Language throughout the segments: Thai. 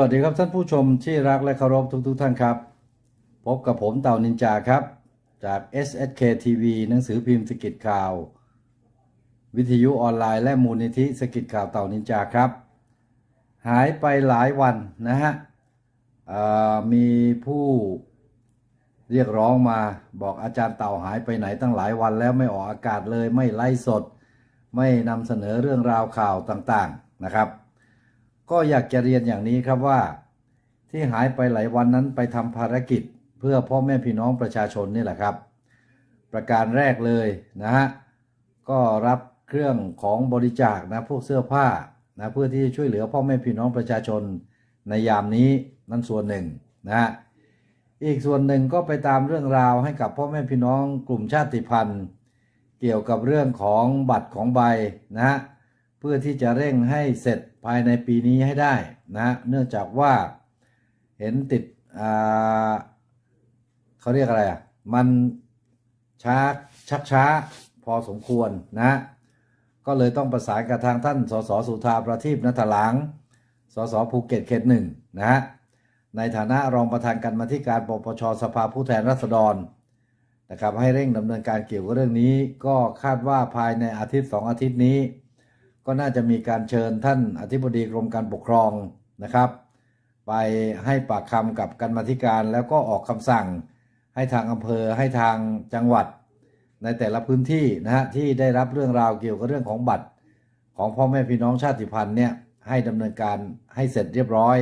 วัสดีครับท่านผู้ชมที่รักและเคารพทุกๆทท่านครับ พบกับผมเต่านินจาครับ จาก SSK TV หนังสือพิมพ์สกิดข่าว วิทยุออนไลน์และมูลนิธิสกิดข่าวเต่านินจาครับ หายไปหลายวันนะฮะมีผู้เรียกร้องมาบอกอาจารย์เต่าหายไปไหนตั้งหลายวันแล้วไม่ออกอากาศเลยไม่ไล่สด ไม่นำเสนอเรื่องราวข่าวต่างๆนะครับ ก็อยากจะเรียนอย่างนี้ครับว่า ที่หายไปหลายวันนั้นไปทำภารกิจเพื่อพ่อแม่พี่น้องประชาชนนี่แหละครับ ประการแรกเลยนะฮะก็รับเครื่องของบริจาคนะพวกเสื้อผ้านะเพื่อที่จะช่วยเหลือพ่อแม่พี่น้องประชาชนในยามนี้นั่นส่วนหนึ่งนะฮะอีกส่วนหนึ่งก็ไปตามเรื่องราวให้กับพ่อแม่พี่น้องกลุ่มชาติพันธุ์ เกี่ยวกับเรื่องของบัตรของใบนะฮะ พื่อที่จะเร่งให้เสร็จภายในปีนี้ให้ได้นะเนื่องจากว่าเห็นติดอ่าเขาเรียกอะไรอะมันช้าชักช้าพอสมควรนะก็เลยต้องประสานกับทางท่าน สสสุธาประทีปนัทหลัง สสภูเก็ตเขตหนึ่งนะฮะในฐานะรองประธานการมาธิการปปชสภาผู้แทนราษฎรนะครับให้เร่งดำเนินการเกี่ยวกับเรื่องนี้ ก็คาดว่าภายในอาทิตย์สองอาทิตย์นี้ ก็น่าจะมีการเชิญท่านอธิบดีกรมการปกครองนะครับ ไปให้ปากคำกับการมธิการแล้วก็ออกคำสั่ง ให้ทางอำเภอให้ทางจังหวัด ในแต่ละพื้นที่นะฮะที่ได้รับเรื่องราวเกี่ยวกับเรื่องของบัตร ของพ่อแม่พี่น้องชาติพันธุ์เนี่ยให้ดำเนินการให้เสร็จเรียบร้อย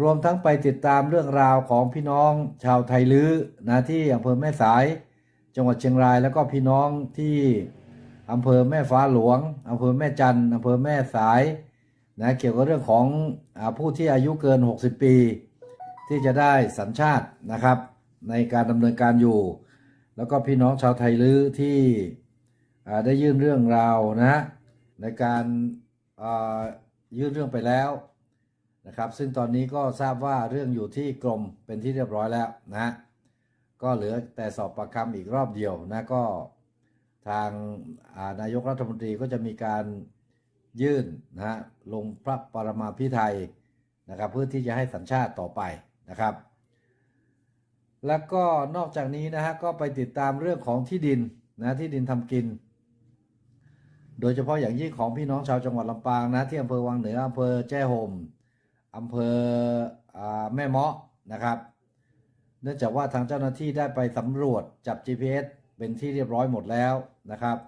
รวมทั้งไปติดตามเรื่องราวของพี่น้องชาวไทยลื้อนะที่อำเภอแม่สาย จังหวัดเชียงรายแล้วก็พี่น้องที่ อำเภอแม่ฟ้าหลวงอำเภอแม่จันอำเภอแม่สายนะเกี่ยวกับเรื่องของอผู้ที่อายุเกิน 60 ปี ที่จะได้สัญชาตินะครับ ในการดำเนินการอยู่ แล้วก็พี่น้องชาวไทยลื้อที่ได้ยื่นเรื่องราวนะฮะในการยื่นเรื่องไปแล้วนะครับ ซึ่งตอนนี้ก็ทราบว่าเรื่องอยู่ที่กรมเป็นที่เรียบร้อยแล้วนะฮะก็เหลือแต่สอบประคำอีกรอบเดียวนะก็ ทางานายกรัฐมนตรีก็จะมีการยื่นนะฮะลงพระปรมาภิไธยนะครับเพื่อที่จะให้สัญชาติต่อไปนะครับ แล้วก็นอกจากนี้นะฮะก็ไปติดตามเรื่องของที่ดินนะที่ดินทำกิน โดยเฉพาะอย่างยิ่งของพี่น้องชาวจังหวัดลำปางนะที่อำเภอวังเหนืออำเภอแจ้ห่มอำเภอแม่เมาะนะครับ เนื่องจากว่าทางเจ้าหน้าที่ได้ไปสำรวจจับ GPS เป็นที่เรียบร้อยหมดแล้ว นะครับ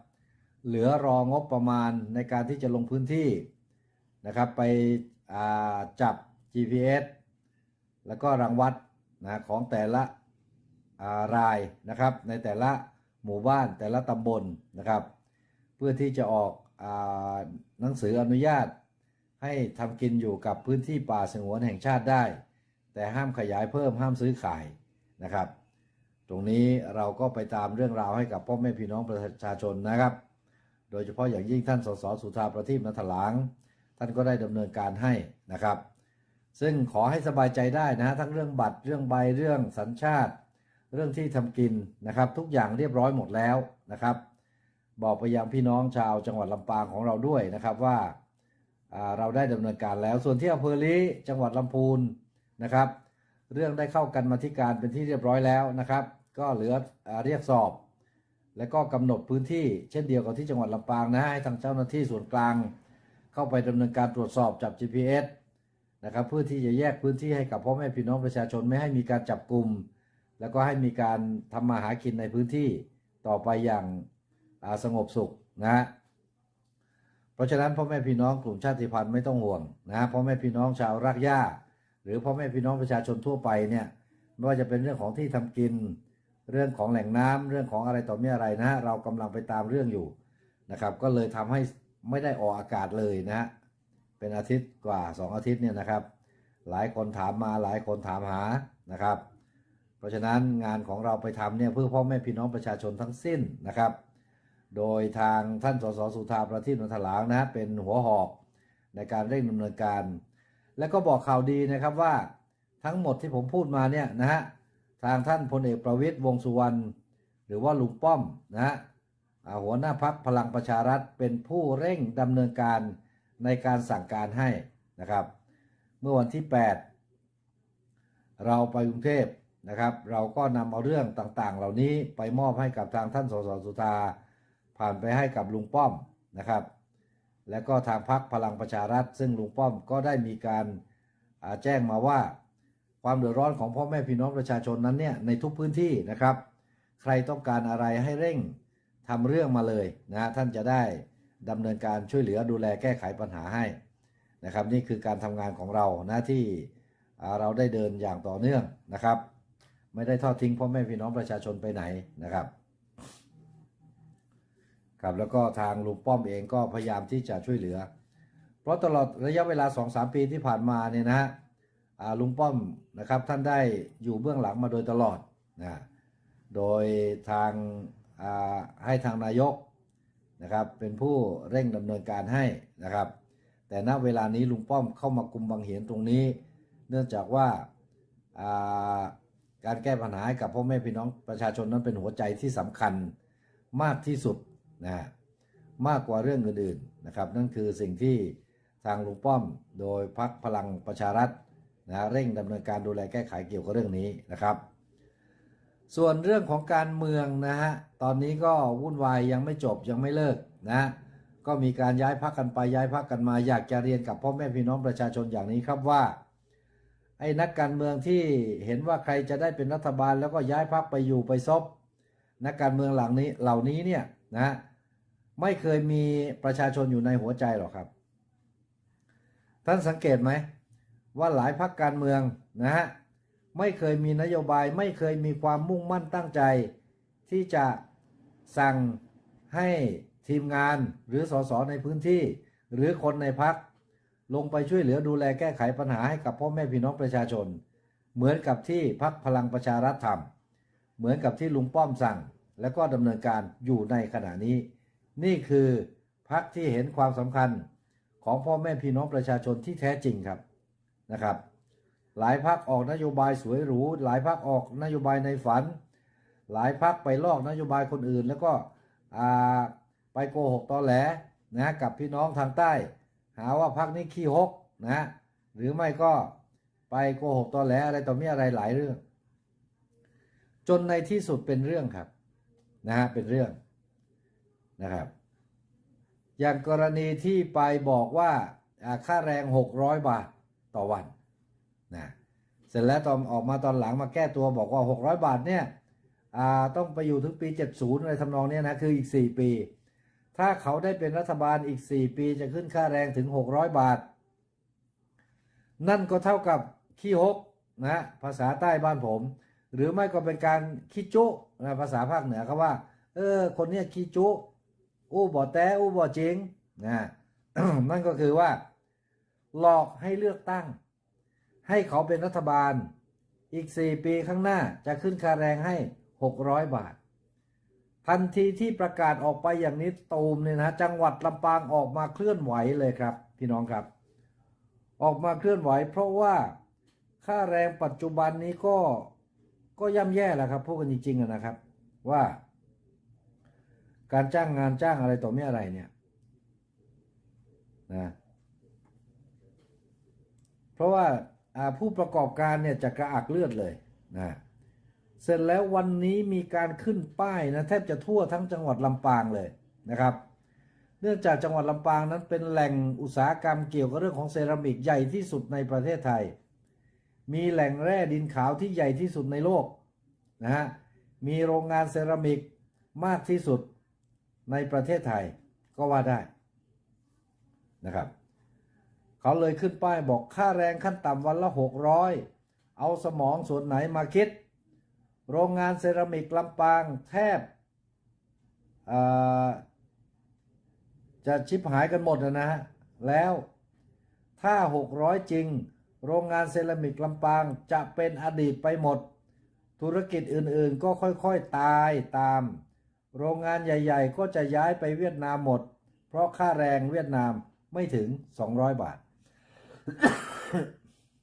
เหลือรองบประมาณในการที่จะลงพื้นที่นะครับไปจับ GPS แล้วก็รังวัดนะของแต่ละารายนะครับในแต่ละหมู่บ้านแต่ละตำบลนะครับ เพื่อที่จะออกอหนังสืออนุญาต ให้ทำกินอยู่กับพื้นที่ป่าสงวนแห่งชาติได้ แต่ห้ามขยายเพิ่มห้ามซื้อขายนะครับ ตรงนี้เราก็ไปตามเรื่องราวให้กับพ่อแม่พี่น้องประชาชนนะครับ โดยเฉพาะอย่างยิ่งท่านสสสุธาประทีปนัทหลัง ท่านก็ได้ดำเนินการให้นะครับ ซึ่งขอให้สบายใจได้นะทั้งเรื่องบัตรเรื่องใบเรื่องสัญชาติ เรื่องที่ทำกินนะครับ ทุกอย่างเรียบร้อยหมดแล้วนะครับ บอกไปยังพี่น้องชาวจังหวัดลำปางของเราด้วยนะครับว่าเราได้ดำเนินการแล้วส่วนที่อำเภอลีจังหวัดลำพูนนะครับ เรื่องได้เข้ากันมาธิการเป็นที่เรียบร้อยแล้วนะครับ ก็เหลืออเรียกสอบ และก็กำหนดพื้นที่เช่นเดียวกับที่จังหวัดลำปางนะให้ทางเจ้าหน้าที่ส่วนกลาง เข้าไปดำเนินการตรวจสอบจับ GPS นะครับเพื่อที่จะแยกพื้นที่ให้กับพ่อแม่พี่น้องประชาชนไม่ให้มีการจับกลุ่ม แล้วก็ให้มีการทำมาหากินในพื้นที่ต่อไปอย่างสงบสุขนะ เพราะฉะนั้นพ่อแม่พี่น้องกลุ่มชาติพันธุ์ไม่ต้องห่วงนะพ่อแม่พี่น้องชาวรากหญ้า หรือพ่อแม่พี่น้องประชาชนทั่วไปเนี่ยไม่ว่าจะเป็นเรื่องของที่ทำกิน เรื่องของแหล่งน้ำเรื่องของอะไรต่อมีอะไรนะฮะเรากำลังไปตามเรื่องอยู่นะครับ ก็เลยทำให้ไม่ได้ออกอากาศเลยนะฮะเป็นอาทิตย์กว่า 2 อาทิตย์เนี่ยนะครับ หลายคนถามมาหลายคนถามหานะครับ เพราะฉะนั้นงานของเราไปทำเนี่ยเพื่อพ่อแม่พี่น้องประชาชนทั้งสิ้นนะครับ โดยทางท่านสสสุธาประทีปนนทลางนะเป็นหัวหอกในการเร่งดำเนินการ และก็บอกข่าวดีนะครับว่าทั้งหมดที่ผมพูดมาเนี่ยนะฮะ ทางท่านพลเอกประวิตยวงสุวรรณหรือว่าลุงป้อมนะฮะหัวหน้าพักพลังประชารัฐเป็นผู้เร่งดำเนินการในการสั่งการให้นะครับ เมื่อวันที่ 8 เราไปกรุงเทพนะครับ เราก็นำเอาเรื่องต่างๆ เหล่านี้ไปมอบให้กับทางท่านสสสุธาผ่านไปให้กับลุงป้อมนะครับ และก็ทางพรรคพลังประชารัฐ ซึ่งลุงป้อมก็ได้มีการแจ้งมาว่า ความเดือดร้อนของพ่อแม่พี่น้องประชาชนนั้นเนี่ยในทุกพื้นที่นะครับ ใครต้องการอะไรให้เร่งทำเรื่องมาเลยนะท่านจะได้ดำเนินการช่วยเหลือดูแลแก้ไขปัญหาให้นะครับ นี่คือการทำงานของเรานะที่เราได้เดินอย่างต่อเนื่องนะครับ ไม่ได้ทอดทิ้งพ่อแม่พี่น้องประชาชนไปไหนนะครับครับแล้วก็ทางลุงป้อมเองก็พยายามที่จะช่วยเหลือ เพราะตลอดระยะเวลา 2-3 ปีที่ผ่านมาเนี่ยนะฮะ ลุงป้อมนะครับท่านได้อยู่เบื้องหลังมาโดยตลอดนะโดยทางให้ทางนายกนะครับเป็นผู้เร่งดำเนินการให้นะครับ แต่ณเวลานี้ลุงป้อมเข้ามากุมบังเหียนตรงนี้ เนื่องจากว่าการแก้ปัญหาให้กับพ่อแม่พี่น้องประชาชนนั้นเป็นหัวใจที่สำคัญมากที่สุดนะฮะมากกว่าเรื่องอื่นๆนะครับ นั่นคือสิ่งที่ทางลุงป้อมโดยพรรคพลังประชารัฐ นะเร่งดำเนินการดูแลแก้ไขเกี่ยวกับเรื่องนี้นะครับ ส่วนเรื่องของการเมืองนะฮะตอนนี้ก็วุ่นวายยังไม่จบยังไม่เลิกนะก็มีการย้ายพักกันไปย้ายพักกันมาอยากจะเรียนกับพ่อแม่พี่น้องประชาชนอย่างนี้ครับว่าไอ้นักการเมืองที่เห็นว่าใครจะได้เป็นรัฐบาลแล้วก็ย้ายพักไปอยู่ไปซบนักการเมืองหลังนี้เหล่านี้เนี่ยนะไม่เคยมีประชาชนอยู่ในหัวใจหรอกครับ ท่านสังเกตไหม ว่าหลายพักการเมืองนะฮะไม่เคยมีนโยบายไม่เคยมีความมุ่งมั่นตั้งใจ ที่จะสั่งให้ทีมงานหรือสสในพื้นที่ หรือคนในพักลงไปช่วยเหลือดูแลแก้ไขปัญหาให้กับพ่อแม่พี่น้องประชาชน เหมือนกับที่พักพลังประชารัฐทำเหมือนกับที่ลุงป้อมสั่ง แล้วก็ดำเนินการอยู่ในขณะนี้ นี่คือพักที่เห็นความสำคัญของพ่อแม่พี่น้องประชาชนที่แท้จริงครับ นะครับ หลายพักออกนโยบายสวยหรู หลายพักออกนโยบายในฝัน หลายพักไปลอกนโยบายคนอื่น แล้วก็ไปโกหกตอแหลนะกับพี่น้องทางใต้ หาว่าพักนี้ขี้ฮกนะหรือไม่ก็ไปโกหกตอแหลอะไรต่อมีอะไรหลายเรื่อง จนในที่สุดเป็นเรื่องครับนะฮะเป็นเรื่องนะครับ อย่างกรณีที่ไปบอกว่าอ่าค่าแรง 600 บาท ต่อวันนะเสร็จแล้วตอนออกมาตอนหลังมาแก้ตัวบอกว่า 600 บาทเนี่ยอ่าต้องไปอยู่ถึงปี 70 อะไรทำนองเนี้ยนะ คืออีก 4 ปี ถ้าเขาได้เป็นรัฐบาลอีก 4 ปีจะขึ้นค่าแรงถึง 600 บาท นั่นก็เท่ากับขี้ฮกนะภาษาใต้บ้านผม หรือไม่ก็เป็นการขี้จุนะภาษาภาคเหนือเขาว่า เออ คนเนี้ยขี้จุ อู้บ่อแต้อู้บ่อจริงนะนั่นก็คือว่า หลอกให้เลือกตั้ง ให้เขาเป็นรัฐบาล อีก 4 ปีข้างหน้าจะขึ้นค่าแรงให้ 600 บาท ทันทีที่ประกาศออกไปอย่างนี้ตูมเนี่ยนะจังหวัดลำปางออกมาเคลื่อนไหวเลยครับ พี่น้องครับ ออกมาเคลื่อนไหว เพราะว่าค่าแรงปัจจุบันนี้ก็ก็ย่ำแย่แหละครับพูดกันจริงๆนะครับ ว่า การจ้างงานจ้างอะไรต่อไม่อะไรเนี่ยนะ เพราะว่าอ่าผู้ประกอบการเนี่ยจะกระอักเลือดเลยนะเสร็จแล้ววันนี้มีการขึ้นป้ายนะแทบจะทั่วทั้งจังหวัดลำปางเลยนะครับ เนื่องจากจังหวัดลำปางนั้นเป็นแหล่งอุตสาหกรรมเกี่ยวกับเรื่องของเซรามิกใหญ่ที่สุดในประเทศไทย มีแหล่งแร่ดินขาวที่ใหญ่ที่สุดในโลกนะฮะมีโรงงานเซรามิกมากที่สุดในประเทศไทยก็ว่าได้นะครับ เขาเลยขึ้นป้ายบอกค่าแรงขั้นต่ำวันละ600เอาสมองส่วนไหนมาคิด โรงงานเซรามิกลำปางแทบจะชิบหายกันหมดนะนะฮะ แล้วถ้า 600 จริง โรงงานเซรามิกลำปางจะเป็นอดีตไปหมด ธุรกิจอื่นๆก็ค่อยๆตายตาม โรงงานใหญ่ๆ ก็จะย้ายไปเวียดนามหมด เพราะค่าแรงเวียดนามไม่ถึง 200 บาท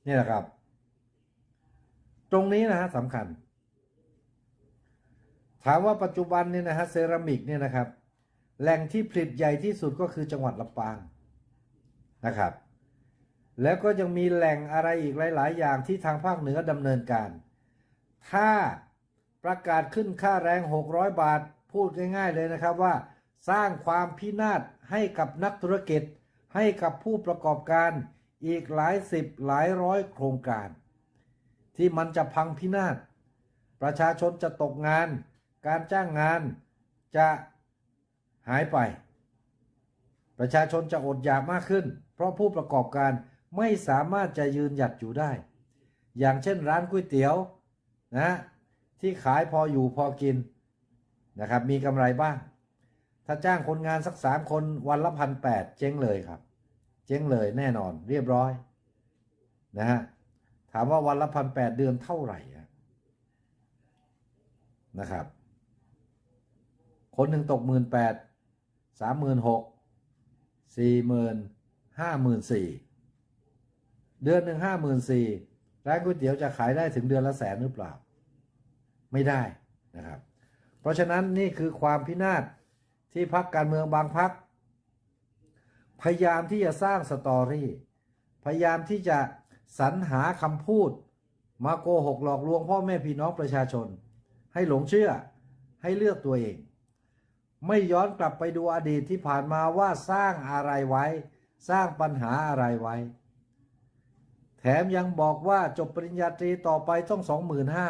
นี่แหละครับ ตรงนี้นะฮะสำคัญ ถามว่าปัจจุบันเนี่ยนะฮะเซรามิกเนี่ยนะครับ แหล่งที่ผลิตใหญ่ที่สุดก็คือจังหวัดลำปางนะครับ แล้วก็ยังมีแหล่งอะไรอีกหลาย ๆ อย่างที่ทางภาคเหนือดำเนินการ ถ้าประกาศขึ้นค่าแรง 600 บาทพูดง่าย ๆ เลยนะครับว่าสร้างความพินาศให้กับนักธุรกิจ ให้กับผู้ประกอบการ อีกหลายสิบหลายร้อยโครงการ ที่มันจะพังพินาศ ประชาชนจะตกงาน การจ้างงานจะหายไป ประชาชนจะอดอยากมากขึ้น เพราะผู้ประกอบการไม่สามารถจะยืนหยัดอยู่ได้ อย่างเช่นร้านก๋วยเตี๋ยวนะที่ขายพออยู่พอกินนะครับมีกำไรบ้าง ถ้าจ้างคนงานสักสามคนวันละพันแปดเจ๊งเลยครับ เจ๊งเลยแน่นอนเรียบร้อยนะฮะถามว่าวันละพันแปดเดือนเท่าไหร่นะครับ คนหนึ่งตกหมื่นแปดสามหมื่นหกสี่หมื่นห้าหมื่นสี่เดือนหนึ่งห้าหมื่นสี่ร้านก๋วยเตี๋ยวจะขายได้ถึงเดือนละแสนหรือเปล่า ไม่ได้นะครับ เพราะฉะนั้นนี่คือความพินาศที่พักการเมืองบางพัก พยายามที่จะสร้างสตอรี่ พยายามที่จะสรรหาคำพูด มาโกหกหลอกลวงพ่อแม่พี่น้องประชาชน ให้หลงเชื่อให้เลือกตัวเอง ไม่ย้อนกลับไปดูอดีตที่ผ่านมาว่าสร้างอะไรไว้ สร้างปัญหาอะไรไว้ แถมยังบอกว่าจบปริญญาตรีต่อไปต้องสองหมื่นห้า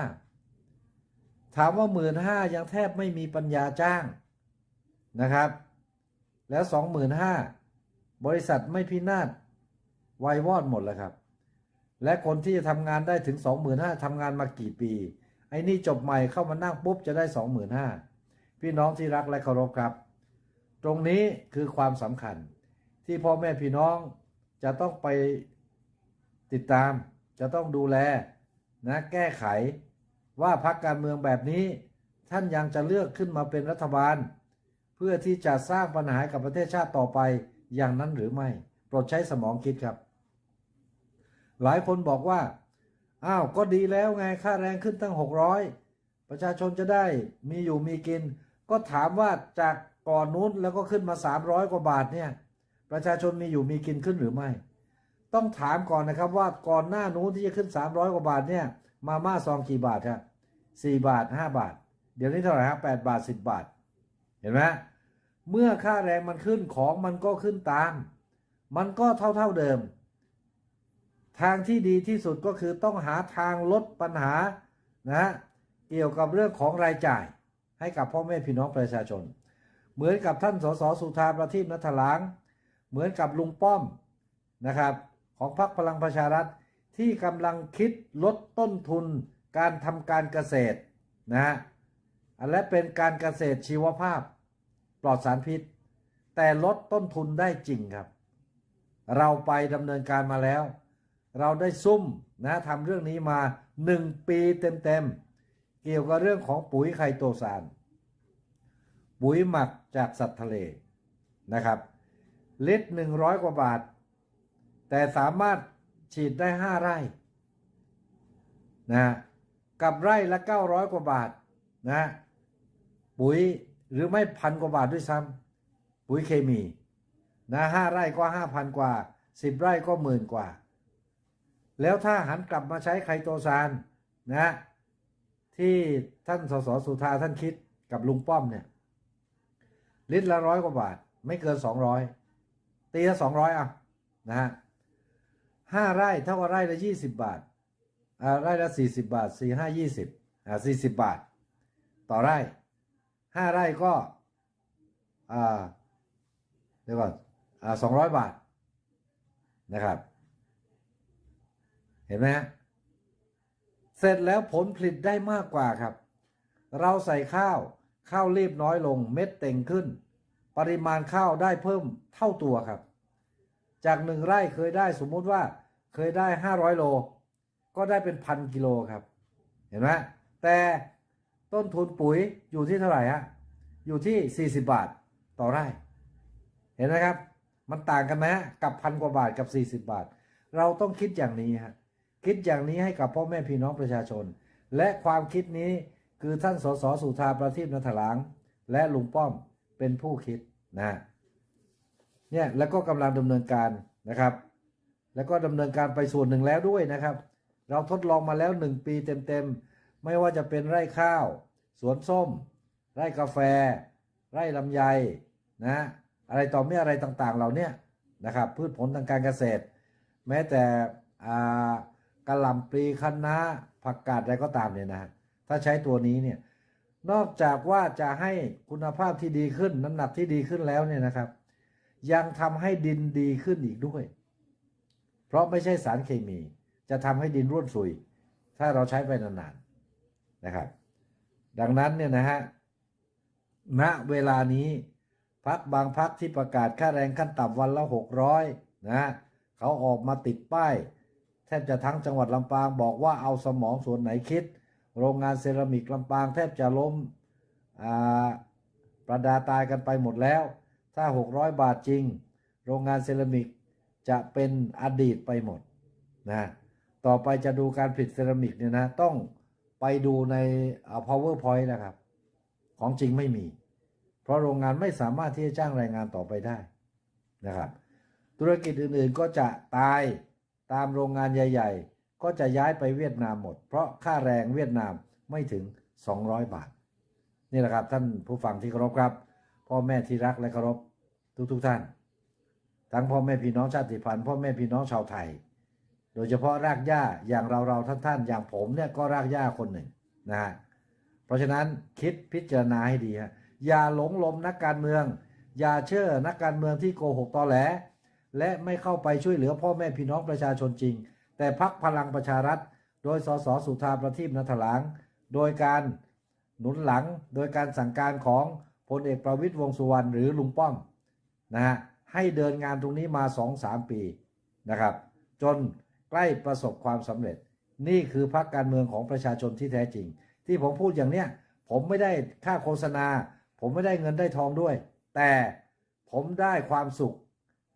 ถามว่าหมื่นห้ายังแทบไม่มีปัญญาจ้างนะครับ แล้วสองหมื่นห้า บริษัทไม่พินาศวายวอดหมดแล้วครับ และคนที่จะทำงานได้ถึงสองหมื่นห้าทำงานมากี่ปี ไอ้นี่จบใหม่เข้ามานั่งปุ๊บจะได้สองหมื่นห้าพี่น้องที่รักและเคารพครับ ตรงนี้คือความสำคัญ ที่พ่อแม่พี่น้องจะต้องไปติดตาม จะต้องดูแลนะแก้ไขว่าพรรคการเมืองแบบนี้ ท่านยังจะเลือกขึ้นมาเป็นรัฐบาล เพื่อที่จะสร้างปัญหากับประเทศชาติต่อไป อย่างนั้นหรือไม่ โปรดใช้สมองคิดครับ หลายคนบอกว่า อ้าว ก็ดีแล้วไง ค่าแรงขึ้นตั้ง 600 ประชาชนจะได้มีอยู่มีกิน ก็ถามว่าจากก่อนนู้นแล้วก็ขึ้นมา 300 กว่าบาทเนี่ย ประชาชนมีอยู่มีกินขึ้นหรือไม่ ต้องถามก่อนนะครับว่าก่อนหน้านู้นที่จะขึ้น 300 กว่าบาทเนี่ย มาม่าซองกี่บาทครับสี่บาท5บาท เดี๋ยวนี้เท่าไหร่ครับแปดบาท10บาท เห็นไหม เมื่อค่าแรงมันขึ้นของมันก็ขึ้นตาม มันก็เท่าเท่าเดิม ทางที่ดีที่สุดก็คือต้องหาทางลดปัญหานะเกี่ยวกับเรื่องของรายจ่ายให้กับพ่อแม่พี่น้องประชาชน เหมือนกับท่านสสสุธาประทีปนัทหลางเหมือนกับลุงป้อมนะครับของพรรคพลังประชารัฐที่กำลังคิดลดต้นทุนการทำการเกษตรนะฮะและเป็นการเกษตรชีวภาพ ปลอดสารพิษ แต่ลดต้นทุนได้จริงครับ เราไปดำเนินการมาแล้ว เราได้ซุ่มนะทำเรื่องนี้มา 1 ปีเต็มๆ เกี่ยวกับเรื่องของปุ๋ยไคโตซานปุ๋ยหมักจากสัตว์ทะเลนะครับ ลิตรหนึ่งร้อยกว่าบาท แต่สามารถฉีดได้ 5 ไร่นะกับไร่ละ 900 กว่าบาทนะปุ๋ย หรือไม่พันกว่าบาทด้วยซ้ำปุ๋ยเคมี นะห้าไร่ก็ห้าพันกว่าสิบไร่ก็หมื่นกว่า แล้วถ้าหันกลับมาใช้ไคโตซานนะที่ท่านสสสุธาท่านคิดกับลุงป้อมเนี่ยลิตรละร้อยกว่าบาท ไม่เกินสองร้อยตีละสองร้อยอะนะฮะห้าไร่เท่ากับไร่ละยี่สิบบาทอ่าไร่ละสี่สิบบาทสี่ห้ายี่สิบอ่าสี่สิบบาท ต่อไร่ ห้าไร่ก็อ่าเดี๋ยวก่อนอ่าสองร้อยบาทนะครับ เห็นไหมฮะเสร็จแล้วผลผลิตได้มากกว่าครับ เราใส่ข้าว ข้าวรีบน้อยลงเม็ดเต่งขึ้น ปริมาณข้าวได้เพิ่มเท่าตัวครับ จากหนึ่งไร่เคยได้สมมุติว่าเคยได้ห้าร้อยโล ก็ได้เป็นพันกิโลครับ เห็นไหมแต่ ต้นทุนปุ๋ยอยู่ที่เท่าไหร่ฮะอยู่ที่ 40 บาทต่อไร่ เห็นไหมครับ มันต่างกันไหมฮะกับพันกว่าบาทกับ 40 บาท เราต้องคิดอย่างนี้ฮะคิดอย่างนี้ให้กับพ่อแม่พี่น้องประชาชน และความคิดนี้คือท่านสสสุธาประทีปนัทหลางและลุงป้อมเป็นผู้คิดนะเนี่ยแล้วก็กำลังดำเนินการนะครับ แล้วก็ดำเนินการไปส่วนหนึ่งแล้วด้วยนะครับ เราทดลองมาแล้ว 1 ปีเต็มๆ ไม่ว่าจะเป็นไร่ข้าว สวนส้ม ไร่กาแฟ ไร่ลำไยนะอะไรต่อไม่อะไรต่างๆ เหล่านี้นะครับพืชผลทางการเกษตร แม้แต่กระหล่ำปลีคะน้าผักกาดอะไรก็ตามเนี่ยนะฮะถ้าใช้ตัวนี้เนี่ยนอกจากว่าจะให้คุณภาพที่ดีขึ้นน้ำหนักที่ดีขึ้นแล้วเนี่ยนะครับ ยังทำให้ดินดีขึ้นอีกด้วย เพราะไม่ใช่สารเคมี จะทำให้ดินร่วนซุย ถ้าเราใช้ไปนานๆนะครับ ดังนั้นเนี่ยนะฮะณเวลานี้พักบางพักที่ประกาศค่าแรงขั้นต่ำวันละ600นะเขาออกมาติดป้ายแทบจะทั้งจังหวัดลำปางบอกว่าเอาสมองส่วนไหนคิด โรงงานเซรามิกลำปางแทบจะล้มประดาตายกันไปหมดแล้ว ถ้า 600 บาทจริง โรงงานเซรามิกจะเป็นอดีตไปหมดนะต่อไปจะดูการผลิตเซรามิกเนี่ยนะต้อง ไปดูในอ่า powerpoint นะครับ ของจริงไม่มี เพราะโรงงานไม่สามารถที่จะจ้างแรงงานต่อไปได้นะครับ ธุรกิจอื่นๆก็จะตายตามโรงงานใหญ่ ๆ ก็จะย้ายไปเวียดนามหมด เพราะค่าแรงเวียดนามไม่ถึง 200 บาท นี่แหละครับท่านผู้ฟังที่เคารพครับ พ่อแม่ที่รักและเคารพทุกๆท่าน ทั้งพ่อแม่พี่น้องชาติพันธุ์พ่อแม่พี่น้องชาวไทย โดยเฉพาะรากหญ้าอย่างเราเราท่านท่านๆอย่างผมเนี่ยก็รากหญ้าคนหนึ่งนะฮะเพราะฉะนั้นคิดพิจารณาให้ดีฮะอย่าหลงลมนักการเมือง อย่าเชื่อนักการเมืองที่โกหกตอแหล และไม่เข้าไปช่วยเหลือพ่อแม่พี่น้องประชาชนจริง แต่พักพลังประชารัฐ โดยสสสุธาประทีปนัทหลางโดยการหนุนหลังโดยการสั่งการของพลเอกประวิตยวงสุวรรณหรือลุงป้อมนะฮะให้เดินงานตรงนี้มา 2-3 ปีนะครับ จน ใกล้ประสบความสำเร็จ นี่คือพรรคการเมืองของประชาชนที่แท้จริง ที่ผมพูดอย่างเนี้ยผมไม่ได้ค่าโฆษณา ผมไม่ได้เงินได้ทองด้วย แต่ผมได้ความสุข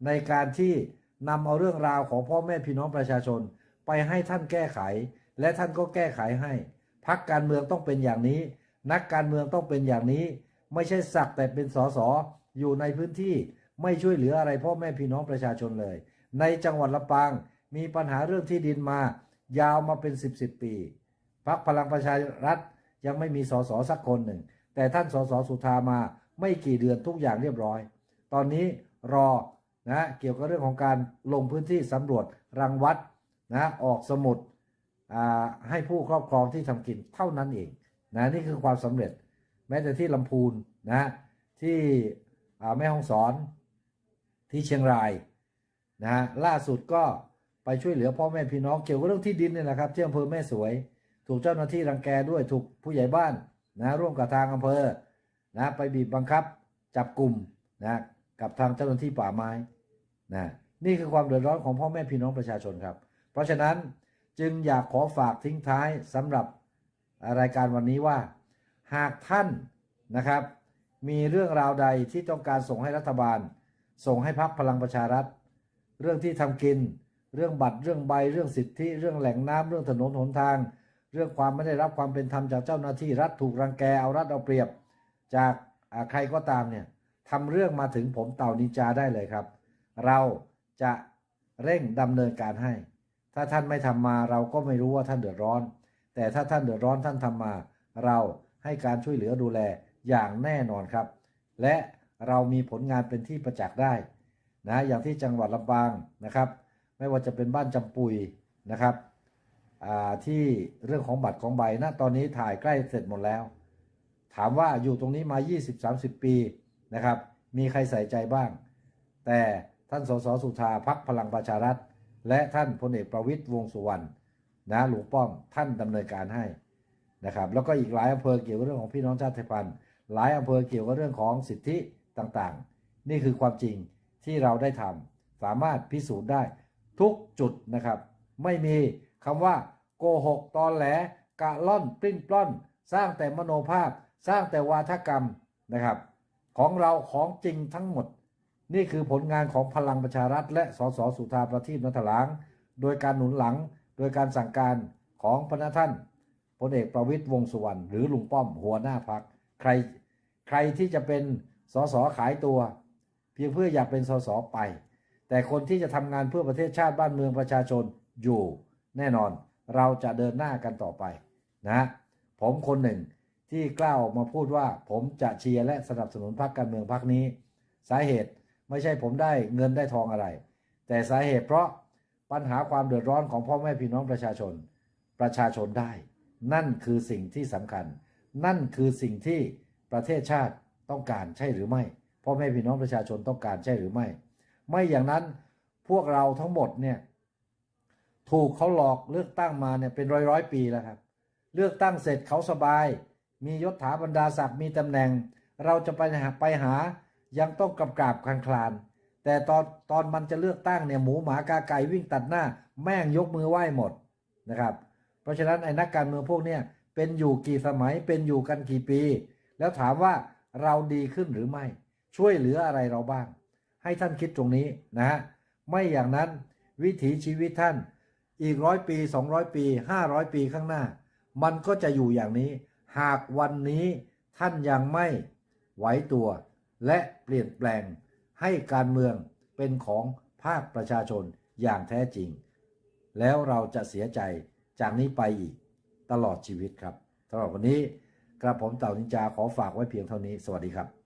ในการที่นำเอาเรื่องราวของพ่อแม่พี่น้องประชาชน ไปให้ท่านแก้ไข และท่านก็แก้ไขให้พรรคการเมืองต้องเป็นอย่างนี้ นักการเมืองต้องเป็นอย่างนี้ ไม่ใช่สักแต่เป็นสสออยู่ในพื้นที่ไม่ช่วยเหลืออะไรพ่อแม่พี่น้องประชาชนเลย ในจังหวัดลำปาง มีปัญหาเรื่องที่ดินมายาวมาเป็น 10บสปีพักพลังประชารัฐยังไม่มีสสสักคนหนึ่ง แต่ท่านสสสุธามาไม่กี่เดือนทุกอย่างเรียบร้อย ตอนนี้รอนะเกี่ยวกับเรื่องของการลงพื้นที่สำรวจรังวัดนะออกสมุดอ่าให้ผู้ครอบครองที่ทำกินเท่านั้นเองนะนี่คือความสำเร็จ แม้แต่ที่ลำพูนนะที่อ่าแม่ฮ่องสอนที่เชียงรายนะล่าสุดก็ ไปช่วยเหลือพ่อแม่พี่น้องเกี่ยวกับเรื่องที่ดินเนี่ยนะครับที่อำเภอแม่สวย ถูกเจ้าหน้าที่รังแกด้วยถูกผู้ใหญ่บ้านนะร่วมกับทางอำเภอนะไปบีบบังคับจับกลุ่มนะกับทางเจ้าหน้าที่ป่าไม้นะนี่คือความเดือดร้อนของพ่อแม่พี่น้องประชาชนครับ เพราะฉะนั้นจึงอยากขอฝากทิ้งท้ายสำหรับรายการวันนี้ว่า หากท่านนะครับ มีเรื่องราวใดที่ต้องการส่งให้รัฐบาล ส่งให้พักพลังประชารัฐ เรื่องที่ทำกิน เรื่องบัตรเรื่องใบเรื่องสิทธิ เรื่องแหล่งน้ำเรื่องถนนหนทาง เรื่องความไม่ได้รับความเป็นธรรมจากเจ้าหน้าที่รัฐถูกรังแกเอารัฐเอาเปรียบ จากใครก็ตามเนี่ยทำเรื่องมาถึงผมเต่านินจาได้เลยครับ เราจะเร่งดำเนินการให้ ถ้าท่านไม่ทำมาเราก็ไม่รู้ว่าท่านเดือดร้อน แต่ถ้าท่านเดือดร้อนท่านทำมา เราให้การช่วยเหลือดูแลอย่างแน่นอนครับ และเรามีผลงานเป็นที่ประจักษ์ได้นะอย่างที่จังหวัดลำปางนะครับ ไม่ว่าจะเป็นบ้านจำปุยนะครับที่เรื่องของบัตรของใบนะตอนนี้ถ่ายใกล้เสร็จหมดแล้ว ถามว่าอยู่ตรงนี้มา 20-30 ปีนะครับ มีใครใส่ใจบ้าง แต่ท่านสสสุธาพักพลังประชารัฐ และท่านพลเอกประวิตยวงสุวรรณนะหลวงป้อมท่านดำเนินการให้นะครับแล้วก็อีกหลายอำเภอเกี่ยวกับเรื่องของพี่น้องชาติพันธุ์ หลายอำเภอเกี่ยวกับเรื่องของสิทธิต่างๆ นี่คือความจริงที่เราได้ทำสามารถพิสูจน์ได้ ทุกจุดนะครับ ไม่มีคำว่าโกหกตอนแหลกะล่อนปลิ้นปล้อน สร้างแต่มโนภาพ สร้างแต่วาทกรรมนะครับ ของเราของจริงทั้งหมด นี่คือผลงานของพลังประชารัฐ และสสสุธาประทีปนัทหลางโดยการหนุนหลัง โดยการสั่งการของพระท่านพลเอกประวิตยวงสุวรรณหรือลุงป้อมหัวหน้าพักใคร ใครที่จะเป็นสสขายตัว เพียงเพื่ออยากเป็นสสไป แต่คนที่จะทำงานเพื่อประเทศชาติบ้านเมืองประชาชนอยู่ แน่นอนเราจะเดินหน้ากันต่อไปนะผมคนหนึ่งที่กล้าออกมาพูดว่าผมจะเชียร์และสนับสนุนพรรคการเมืองพรรคนี้ สาเหตุไม่ใช่ผมได้เงินได้ทองอะไร แต่สาเหตุเพราะปัญหาความเดือดร้อนของพ่อแม่พี่น้องประชาชน ประชาชนได้ นั่นคือสิ่งที่สำคัญ นั่นคือสิ่งที่ประเทศชาติต้องการใช่หรือไม่พ่อแม่พี่น้องประชาชนต้องการใช่หรือไม่ ไม่อย่างนั้นพวกเราทั้งหมดเนี่ยถูกเขาหลอกเลือกตั้งมาเนี่ยเป็นร้อยร้อยปีแล้วครับ เลือกตั้งเสร็จเขาสบาย มียศถาบรรดาศักดิ์มีตำแหน่ง เราจะไปหาไปหายังต้องกำกราบคลานคลาน แต่ตอนตอนมันจะเลือกตั้งเนี่ยหมูหมากาไก่วิ่งตัดหน้า แม่งยกมือไหว้หมดนะครับ เพราะฉะนั้นไอ้นักการเมืองพวกเนี้ยเป็นอยู่กี่สมัยเป็นอยู่กันกี่ปี แล้วถามว่าเราดีขึ้นหรือไม่ ช่วยเหลืออะไรเราบ้าง ให้ท่านคิดตรงนี้นะฮะไม่อย่างนั้นวิถีชีวิตท่านอีกร้อยปี 200 ปี 500 ปีข้างหน้า มันก็จะอยู่อย่างนี้ หากวันนี้ท่านยังไม่ไหวตัว และเปลี่ยนแปลงให้การเมืองเป็นของภาคประชาชนอย่างแท้จริง แล้วเราจะเสียใจจากนี้ไปอีกตลอดชีวิตครับสำหรับวันนี้กระผมเต่านินจาขอฝากไว้เพียงเท่านี้ สวัสดีครับ